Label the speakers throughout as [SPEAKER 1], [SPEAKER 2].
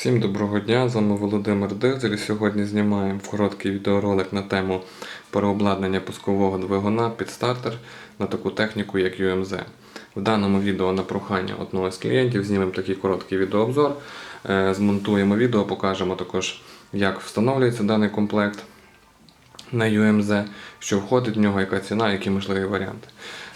[SPEAKER 1] Всім доброго дня, з вами Володимир Дизель. Сьогодні знімаємо короткий відеоролик на тему переобладнання пускового двигуна під стартер на таку техніку, як UMZ. В даному відео на прохання одного з клієнтів знімемо такий короткий відеообзор, е, змонтуємо відео, покажемо також, як встановлюється даний комплект на UMZ, що входить в нього, яка ціна, які можливі варіанти.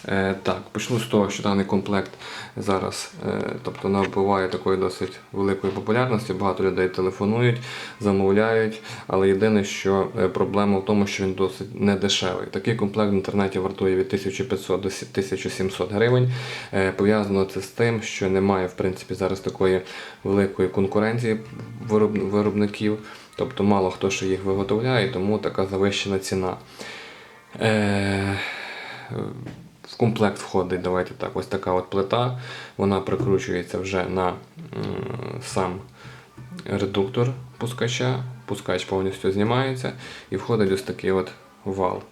[SPEAKER 1] Е, так, почну з того, що даний комплект зараз е, тобто, набуває такої досить великої популярності. Багато людей телефонують, замовляють, але єдине, що е, проблема в тому, що він досить недешевий. Такий комплект в інтернеті вартує від 1500 до 1700 гривень. Е, пов'язано це з тим, що немає в принципі зараз такої великої конкуренції вироб- виробників. Тобто мало хто ще їх виготовляє, тому така завищена ціна. Е, в комплект входить, давайте так, ось така от плита. Вона прикручується вже на сам редуктор пускача. Пускач повністю знімається і входить ось такий от вал.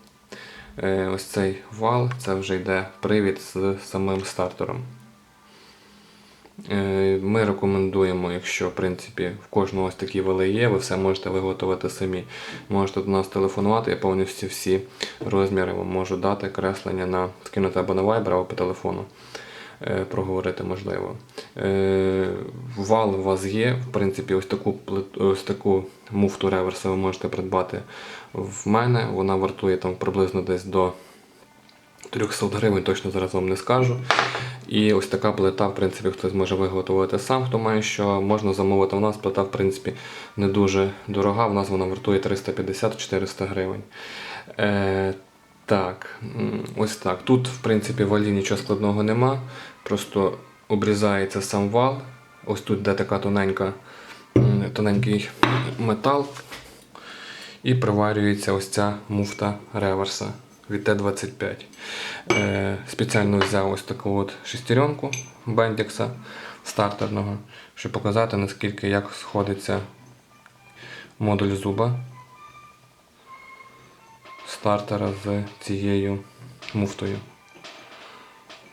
[SPEAKER 1] Е, ось цей вал це вже йде привід з самим стартером. Е, Ми рекомендуємо, якщо в принципі в кожного ось такі вали є, ви все можете виготовити самі. Можете до нас телефонувати, я повністю всі розміри вам можу дати, креслення на скинути або на Viber, або по телефону. е, Проговорити можливо. Е, Вал у вас є. В принципі, ось таку ось таку муфту реверса ви можете придбати в мене. Вона вартує там приблизно десь до 300 гривень, точно зараз вам не скажу. І ось така плита, в принципі, хтось може виготовити сам, хто має що, можна замовити. У нас плита, в принципі, не дуже дорога, в нас вона вартує 350-400 гривень. Е, так, ось так. Тут, в принципі, валі нічого складного нема. Просто обрізається сам вал. Ось тут де така тоненька, тоненький метал. І приварюється ось ця муфта реверса від Т-25. Е, спеціально взяв ось таку от шестеренку бендікса стартерного, щоб показати наскільки як сходиться модуль зуба стартера з цією муфтою.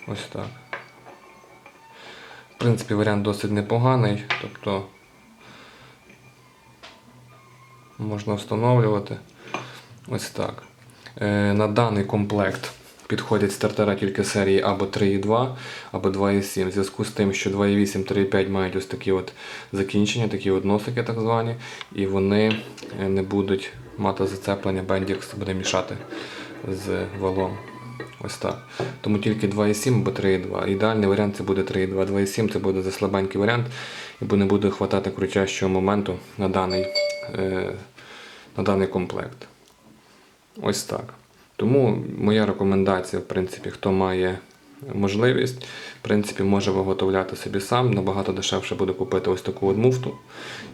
[SPEAKER 1] Ось так. В принципі, варіант досить непоганий, тобто можна встановлювати. Ось так. Е, на даний комплект підходять стартера тільки серії або 3.2, або 2.7. В зв'язку з тим, що 2.8, 3.5 мають ось такі от закінчення, такі от носики так звані, і вони е, не будуть мати зацеплення, бендікс буде мішати з валом. Ось так. Тому тільки 2.7 або 3.2. Ідеальний варіант це буде 3.2. 2.7 це буде заслабенький варіант, бо не буде хватати крутящого моменту на даний, е, на даний комплект. Ось так. Тому моя рекомендація, в принципі, хто має можливість, в принципі, може виготовляти собі сам. Набагато дешевше буде купити ось таку от муфту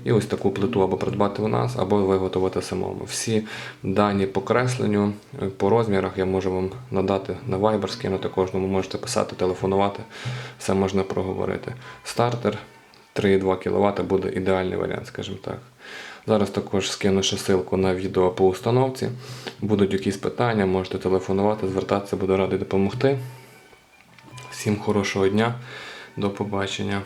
[SPEAKER 1] і ось таку плиту або придбати у нас, або виготовити самому. Всі дані по кресленню, по розмірах я можу вам надати на Viber, скинути кожному, можете писати, телефонувати, все можна проговорити. Стартер 3,2 кВт буде ідеальний варіант, скажімо так. Зараз також скину ще ссылку на відео по установці. Будуть якісь питання, можете телефонувати, звертатися, буду радий допомогти. Всім хорошого дня, до побачення.